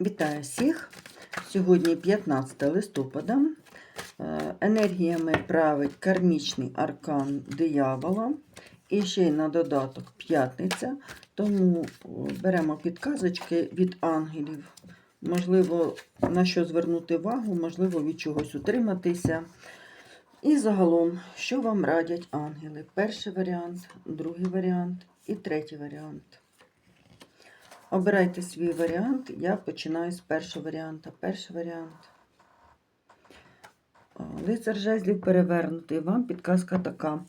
Вітаю всіх! Сьогодні 15 листопада. Е, Енергіями править кармічний аркан диявола. І ще й на додаток п'ятниця. Тому беремо підказочки від ангелів. Можливо, на що звернути увагу, можливо, від чогось утриматися. І загалом, що вам радять ангели? Перший варіант, другий варіант і третій варіант. Обирайте свій варіант. Я починаю з першого варіанта. Перший варіант. Лицар жезлів перевернутий. Вам підказка така.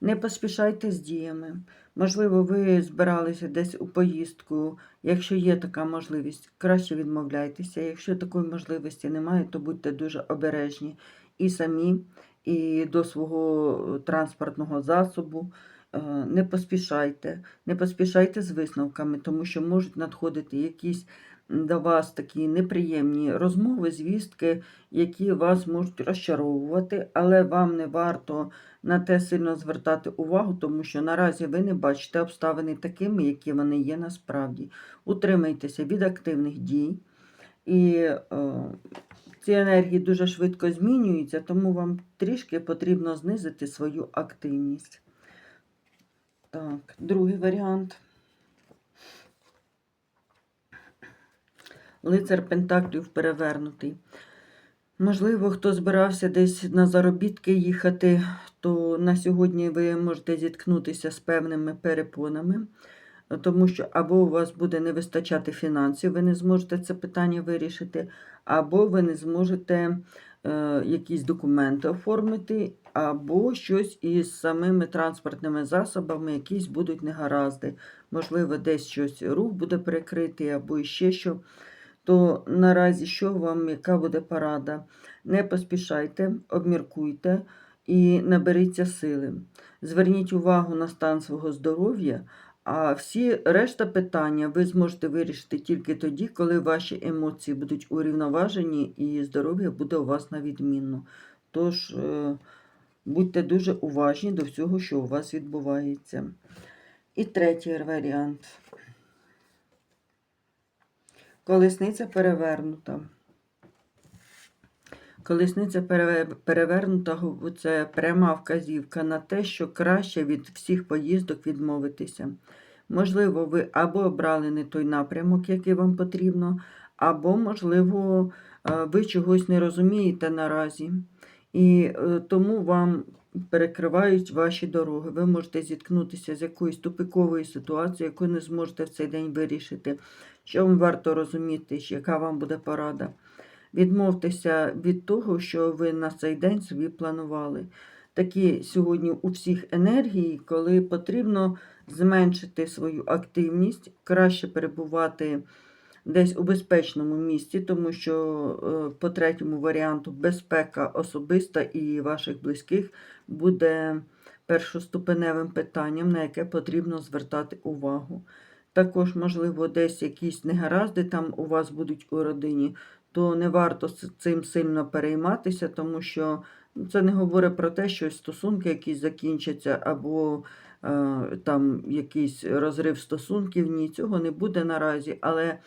Не поспішайте з діями. Можливо, ви збиралися десь у поїздку. Якщо є така можливість, краще відмовляйтеся. Якщо такої можливості немає, то будьте дуже обережні і самі, і до свого транспортного засобу. Е, Не поспішайте, не поспішайте з висновками, тому що можуть надходити якісь до вас такі неприємні розмови, звістки, які вас можуть розчаровувати, але вам не варто на те сильно звертати увагу, тому що наразі ви не бачите обставини такими, які вони є насправді. Утримайтеся від активних дій. І е, ці енергії дуже швидко змінюються, тому вам трішки потрібно знизити свою активність. Так, другий варіант. Лицар Пентаклів перевернутий. Можливо, хто збирався десь на заробітки їхати, то на сьогодні ви можете зіткнутися з певними перепонами, тому що або у вас буде не вистачати фінансів, ви не зможете це питання вирішити, або ви не зможете е, якісь документи оформити, або щось із самими транспортними засобами, якісь будуть негаразди. Можливо, десь щось рух буде перекритий, або ще що. То наразі що вам, яка буде порада? Не поспішайте, обміркуйте і наберіться сили. Зверніть увагу на стан свого здоров'я, а всі решта питання ви зможете вирішити тільки тоді, коли ваші емоції будуть урівноважені і здоров'я буде у вас на відмінно. Тож е, будьте дуже уважні до всього, що у вас відбувається. І третій варіант. Колесниця перевернута. Колесниця перевернута це пряма вказівка на те, що краще від всіх поїздок відмовитися. Можливо, ви або обрали не той напрямок, який вам потрібно, або, можливо, е, ви чогось не розумієте наразі. І е, тому вам перекривають ваші дороги. Ви можете зіткнутися з якоюсь тупиковою ситуацією, яку не зможете в цей день вирішити. Що вам варто розуміти, яка вам буде порада? Відмовтеся від того, що ви на цей день собі планували. Такі сьогодні у всіх енергії, коли потрібно зменшити свою активність, краще перебувати десь у безпечному місці, тому що е, по третьому варіанту безпека особиста і ваших близьких буде першоступеневим питанням, на яке потрібно звертати увагу. Також, можливо, десь якісь негаразди там у вас будуть у родині, то не варто цим сильно перейматися, тому що ну, це не говорить про те, що стосунки якісь закінчаться, або е, там якийсь розрив стосунків. Ні, цього не буде наразі, але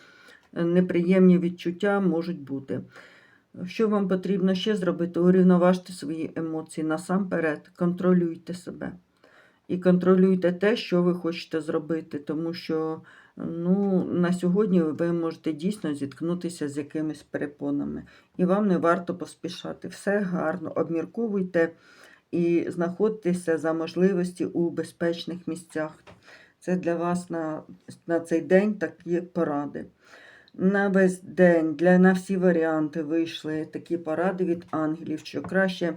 неприємні відчуття можуть бути. Що вам потрібно ще зробити? Урівноважте свої емоції насамперед, контролюйте себе. І контролюйте те, що ви хочете зробити, тому що ну, на сьогодні ви можете дійсно зіткнутися з якимись перепонами. І вам не варто поспішати. Все гарно, обмірковуйте і знаходьтеся за можливості у безпечних місцях. Це для вас на, на цей день такі поради. На весь день, для, на всі варіанти вийшли такі поради від ангелів, що краще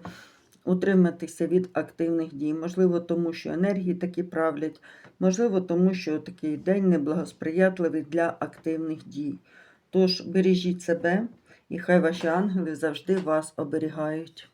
утриматися від активних дій. Можливо, тому що енергії такі правлять, можливо, тому що такий день неблагосприятливий для активних дій. Тож бережіть себе, і хай ваші ангели завжди вас оберігають.